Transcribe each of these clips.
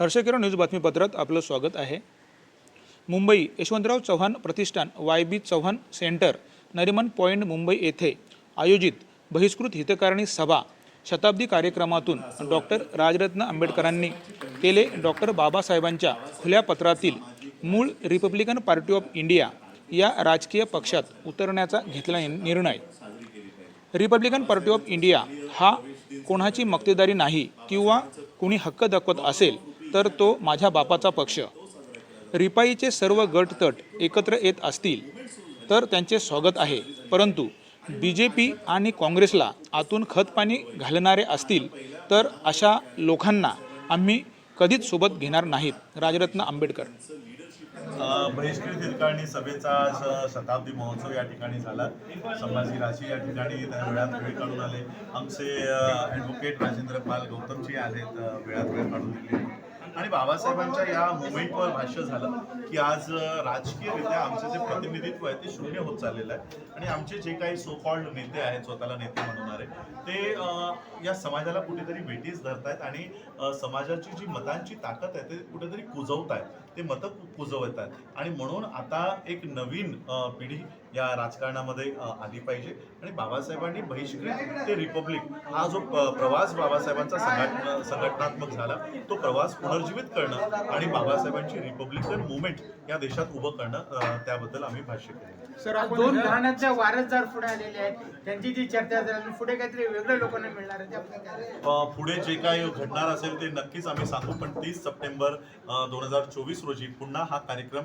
हर्षकिरण news बातमीपत्रात आपलं स्वागत आहे. Mumbai Yashwantrao Chavan Pratishthan Y B Chavan centre Nariman point Mumbai येथे आयोजित बहिष्कृत हितकारणी सभा शताब्दी कार्यक्रमातून डॉक्टर राजरत्न आंबेडकरांनी केले डॉक्टर बाबासाहेबांच्या खुल्या पत्रातील मूळ रिपब्लिकन पार्टी ऑफ इंडिया या राजकीय पक्षात उतरण्याचा घेतला निर्णय. रिपब्लिकन पार्टी ऑफ इंडिया हा कोणाची मक्तेदारी नाही किंवा कुणी हक्क दाखवत असेल तर तो माझ्या बापाचा पक्ष. रिपाईचे सर्व गटतट एकत्र येत असतील तर त्यांचे स्वागत आहे. परंतु बी जे पी आणि काँग्रेसला आतून खतपाणी घालणारे असतील तर अशा लोकांना आम्ही कधीच सोबत घेणार नाहीत राजरत्न आंबेडकर. बहिष्कृत हिरकाळणी सभेचा शताब्दी महोत्सव या ठिकाणी झाला. संभाजी राशी या ठिकाणी वेळात वेळ काढून आले. आमचे ॲडव्होकेट राजेंद्र पाल गौतमजी आहेत वेळात वेळ काढून दिली. आणि बाबासाहेबांच्या या मुवमेंटवर भाष्य झालं की आज राजकीयरित्या आमचे जे प्रतिनिधित्व आहे ते शून्य होत चाललेलं आहे. आणि आमचे जे काही सो कॉल्ड नेते आहेत स्वतःला नेते म्हणणारे ते या समाजाला कुठेतरी वेटीस धरतायत आणि समाजाची जी मतांची ताकद आहे ते कुठेतरी कुजवत आहेत ते मतं कुजवत आहेत आणि म्हणून आता एक नवीन पिढी या राजकारणामध्ये आली पाहिजे. आणि बाबासाहेबांनी बहिष्कृत ते रिपब्लिक हा जो प्रवास बाबासाहेबांचा संघटना संघटनात्मक झाला तो प्रवास पुनर्जीवित करणं आणि बाबासाहेबांची रिपब्लिकन मुवमेंट या देशात उभं करणं त्याबद्दल आम्ही भाष्य केलं. सर दोन घराण्यांच्या वारसदार पुढे आलेले आहेत. त्यांची जी चर्चा झाली पुढे काहीतरी वेगळ्या लोकांना मिळणार आहे पुढे जे काही घडणार असेल ते नक्कीच आम्ही सांगू पण तीस सप्टेंबर दोन हजार चोवीस रोजी पुन्हा हा कार्यक्रम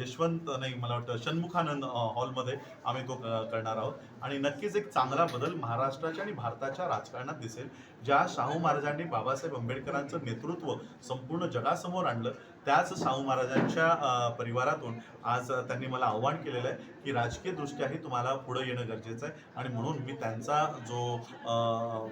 यशवंत नाही मला वाटतं षण्मुखानंद अ, हॉलमध्ये आम्ही तो करणार आहोत. आणि नक्कीच एक चांगला बदल महाराष्ट्राच्या आणि भारताच्या राजकारणात दिसेल ज्या शाहू महाराजांनी बाबासाहेब आंबेडकरांचं नेतृत्व संपूर्ण जगासमोर आणलं. त्याच शाहू महाराजांच्या परिवारातून आज त्यांनी मला आव्हान केलेलं आहे की राजकीय दृष्ट्याही तुम्हाला पुढे येणं गरजेचं आहे. आणि म्हणून मी त्यांचा जो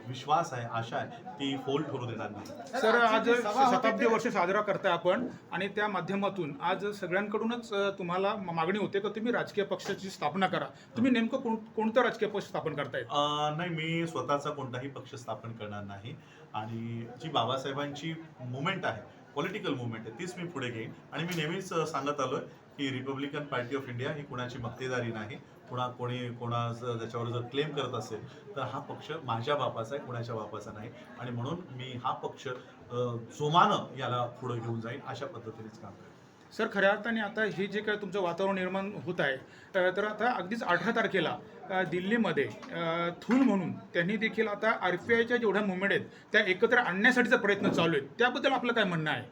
विश्वास आहे आशा आहे ती फोल ठरू देणार नाही. सर आज शताब्दी वर्ष साजरा करताय आपण आणि त्या माध्यमातून आज सगळ्यांकडूनच तुम्हाला मागणी होते की तुम्ही राजकीय पक्षाची स्थापना करा. तुम्ही नेमकं कोण कोणतं राजकीय पक्ष स्थापन करताय? नाही मी स्वतःचा कोणताही पक्ष स्थापन करणार नाही. आणि जी बाबासाहेबांची मुवमेंट आहे पॉलिटिकल मुवमेंट आहे तीच मी पुढे घेईन. आणि मी नेहमीच सांगत आलोय की रिपब्लिकन पार्टी ऑफ इंडिया ही कुणाची मक्तेदारी नाही. कुणा कोणी कोणा त्याच्यावर जर क्लेम करत असेल तर हा पक्ष माझ्या बापाचा आहे कुणाच्या बापाचा नाही. आणि म्हणून मी हा पक्ष जोमानं याला पुढे घेऊन जाईन अशा पद्धतीनेच काम करेन सर खऱ्या अर्थाने आता हे जे काय तुमचं वातावरण निर्माण होत आहे तर आता अगदीच अठरा तारखेला दिल्लीमध्ये थूल म्हणून त्यांनी देखील आता आर पी आयच्या जेवढ्या मुवमेंट आहेत त्या एकत्र आणण्यासाठीचा प्रयत्न चालू आहेत. त्याबद्दल आपलं काय म्हणणं आहे?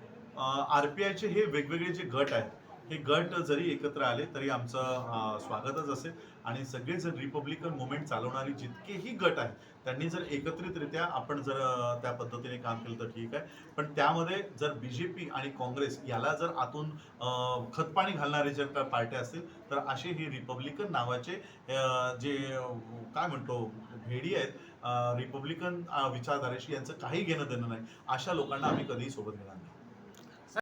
आर पी आयचे हे वेगवेगळे जे गट आहेत हे गट जरी एकत्र आले तरी आमचं स्वागतच असेल. आणि सगळे जर रिपब्लिकन मुवमेंट चालवणारी जितकेही गट आहेत त्यांनी जर एकत्रितरित्या आपण जर त्या पद्धतीने काम केलं तर ठीक आहे. पण त्यामध्ये जर बी जे पी आणि काँग्रेस याला जर आतून खतपाणी घालणारे जर का पार्ट्या असतील तर असे हे रिपब्लिकन नावाचे जे काय म्हणतो भेडी आहेत रिपब्लिकन विचारधारेशी यांचं काही घेणं देणं नाही. अशा लोकांना आम्ही कधीही सोबत घेणार नाही.